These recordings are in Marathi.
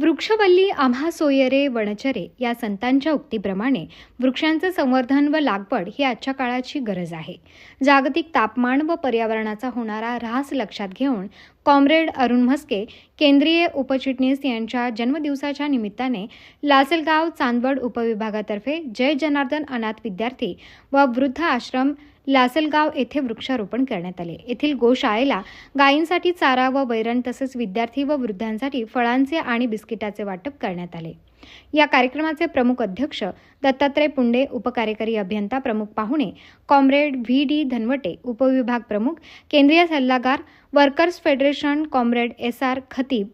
वृक्षवल्ली आम्हा सोयरे वणचरे या संतांच्या उक्तीप्रमाणे वृक्षांचं संवर्धन व लागवड ही आजच्या काळाची गरज आहे. जागतिक तापमान व पर्यावरणाचा होणारा ऱ्हास लक्षात घेऊन कॉम्रेड अरुण म्हस्के केंद्रीय उपचिटणीस यांच्या जन्मदिवसाच्या निमित्ताने लासलगाव चांदवड उपविभागातर्फे जय जनार्दन अनाथ विद्यार्थी व वृद्ध आश्रम लासलगाव येथे वृक्षारोपण करण्यात आले. येथील गोशाळेला गायींसाठी चारा व वैरण तसेच विद्यार्थी व वृद्धांसाठी फळांचे आणि बिस्किटाचे वाटप करण्यात आले. या कार्यक्रमाचे प्रमुख अध्यक्ष दत्तात्रय पुंडे उपकार्यकारी अभियंता प्रमुख पाहुणे कॉम्रेड व्ही डी धनवटे उपविभाग प्रमुख केंद्रीय सल्लागार workers federation comrade S R Khatib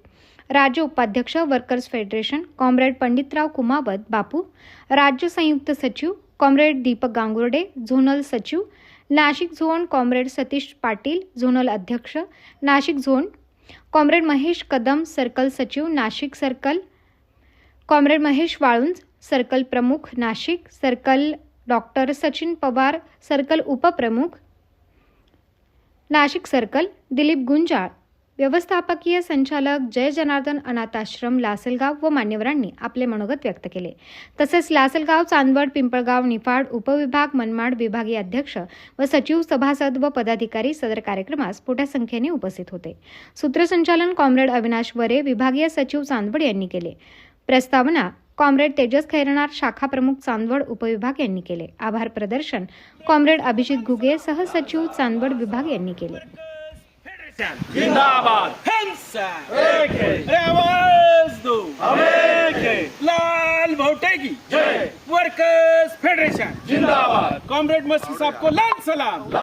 राज्य उपाध्यक्ष workers federation comrade Panditrao Kumawat Bapu राज्य संयुक्त सचिव कॉम्रेड दीपक गांगुर्डे झोनल सचिव Nashik zone comrade Satish Patil zonal अध्यक्ष Nashik zone comrade Mahesh Kadam circle सचिव Nashik circle comrade Mahesh Walunj circle प्रमुख Nashik circle doctor Sachin Pawar circle उपप्रमुख नाशिक सर्कल दिलीप गुंजाळ. व्यवस्थापकीय संचालक जय जनार्दन अनाथाश्रम लासलगाव व मान्यवरांनी आपले मनोगत व्यक्त केले. तसेच लासलगाव चांदवड पिंपळगाव निफाड उपविभाग मनमाड विभागीय अध्यक्ष व सचिव सभासद व पदाधिकारी सदर कार्यक्रमास मोठ्या संख्येने उपस्थित होते. सूत्रसंचालन कॉम्रेड अविनाश वरे विभागीय सचिव चांदवड यांनी केले. प्रस्तावना कॉम्रेड तेजस खैरनार शाखा प्रमुख चांदवड उपविभाग यांनी केले. आभार प्रदर्शन कॉम्रेड अभिजित घुगे सहसचिव चांदवड विभाग यांनी केले. लाल भोटेगी जय. Workers federation. जिंदाबाद. कॉमरेड मस्की साहब को लाल सलाम.